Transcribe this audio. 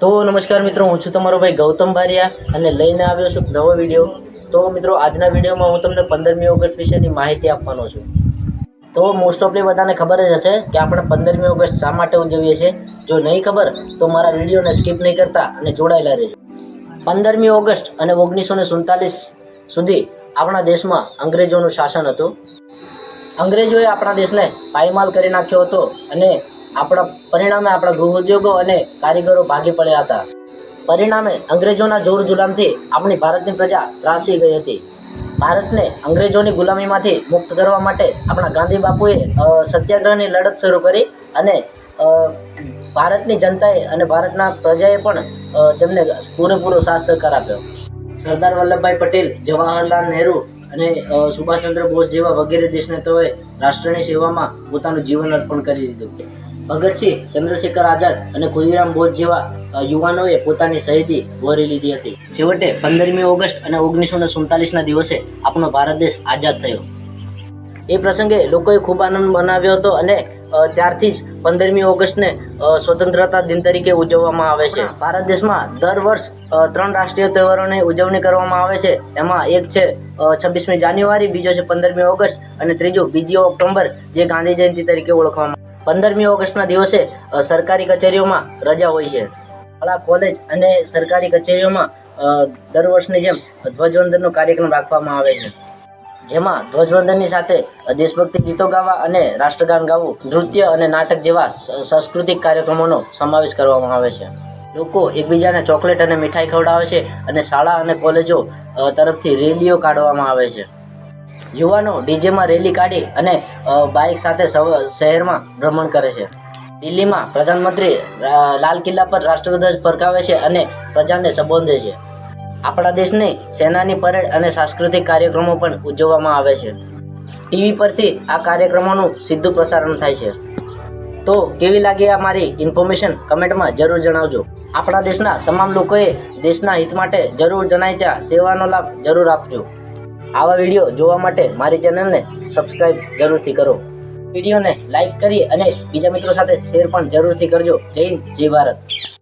તો નમસ્કાર મિત્રો, હું છું તમારો ભાઈ ગૌતમ બારિયા અને લઈને આવ્યો છું નવો વીડિયો. તો મિત્રો, આજના વિડીયોમાં હું તમને પંદરમી ઓગસ્ટ વિશેની માહિતી આપવાનો છું. તો મોસ્ટ ઓફલી બધાને ખબર જ હશે કે આપણે પંદરમી ઓગસ્ટ શા માટે ઉજવીએ છીએ. જો નહીં ખબર, તો મારા વિડીયોને સ્કીપ નહીં કરતા અને જોડાયેલા રહેજો. પંદરમી ઓગસ્ટ અને ઓગણીસો ને સુડતાલીસ સુધી આપણા દેશમાં અંગ્રેજોનું શાસન હતું. અંગ્રેજોએ આપણા દેશને પાયમાલ કરી નાખ્યો હતો અને આપણા પરિણામે આપણા ગૃહ ઉદ્યોગો અને કારીગરો ભાગી પડ્યા હતા. પરિણામે અંગ્રેજોના જોર જુલામથી આપણી ભારતની પ્રજા ત્રાસી ગઈ હતી. ભારતને અંગ્રેજોની ગુલામીમાંથી મુક્ત કરવા માટે આપણા ગાંધી બાપુએ સત્યાગ્રહની લડત શરૂ કરી અને ભારતની જનતાએ અને ભારતના પ્રજાએ પણ તેમને પૂરેપૂરો સાથ સહકાર આપ્યો. સરદાર વલ્લભભાઈ પટેલ, જવાહરલાલ નહેરુ અને સુભાષચંદ્ર બોઝ જેવા વગેરે દેશનેતાઓએ રાષ્ટ્રની સેવામાં પોતાનું જીવન અર્પણ કરી દીધું. ભગતસિંહ, ચંદ્રશેખર આઝાદ અને ખુદીરામ બોઝ જેવા યુવાનોએ પોતાની શહીદી વોરી લીધી હતી. છેવટે પંદરમી ઓગસ્ટ અને ઓગણીસો ને સુડતાલીસના દિવસે આપણો ભારત દેશ આઝાદ થયો. એ પ્રસંગે લોકોએ ખૂબ આનંદ મનાવ્યો હતો અને ત્યારથી જ પંદરમી ઓગસ્ટને સ્વતંત્રતા દિન તરીકે ઉજવવામાં આવે છે. ભારત દેશમાં દર વર્ષ ત્રણ રાષ્ટ્રીય તહેવારોની ઉજવણી કરવામાં આવે છે. એમાં એક છે છવ્વીસમી જાન્યુઆરી, બીજો છે પંદરમી ઓગસ્ટ અને ત્રીજું બીજી ઓક્ટોબર જે ગાંધી જયંતિ તરીકે ઓળખવામાં પંદરમી ઓગસ્ટના દિવસે સરકારી કચેરીઓમાં રજા હોય છે. શાળા કોલેજ અને સરકારી કચેરીઓમાં દર વર્ષની જેમ ધ્વજવંદનનો કાર્યક્રમ રાખવામાં આવે છે. જેમાં ધ્વજવંદનની સાથે દેશભક્તિ ગીતો ગાવા અને રાષ્ટ્રગાન ગાવું, નૃત્ય અને નાટક જેવા સાંસ્કૃતિક કાર્યક્રમોનો સમાવેશ કરવામાં આવે છે. લોકો એકબીજાને ચોકલેટ અને મીઠાઈ ખવડાવે છે અને શાળા અને કોલેજો તરફથી રેલીઓ કાઢવામાં આવે છે. યુવાનો ડીજેમાં રેલી કાઢી અને બાઇક સાથે શહેરમાં ભ્રમણ કરે છે. દિલ્હીમાં પ્રધાનમંત્રી લાલ કિલ્લા પર રાષ્ટ્રધ્વજ ફરકાવે છે અને પ્રજાને સંબોધે છે. આપણા દેશની સેનાની પરેડ અને સાંસ્કૃતિક કાર્યક્રમો પણ ઉજવવામાં આવે છે. ટીવી પરથી આ કાર્યક્રમોનું સીધું પ્રસારણ થાય છે. તો કેવી લાગી આ મારી ઇન્ફોર્મેશન? કમેન્ટમાં જરૂર જણાવજો. આપણા દેશના તમામ લોકોએ દેશના હિત માટે જરૂર જણાય ત્યાં સેવાનો લાભ જરૂર આપજો. આવા વીડિયો જોવા માટે મારી ચેનલને સબસ્ક્રાઇબ જરૂરથી કરો. વિડીયોને લાઈક કરી અને બીજા મિત્રો સાથે શેર પણ જરૂરથી કરજો. જય હિન્દ, જય ભારત.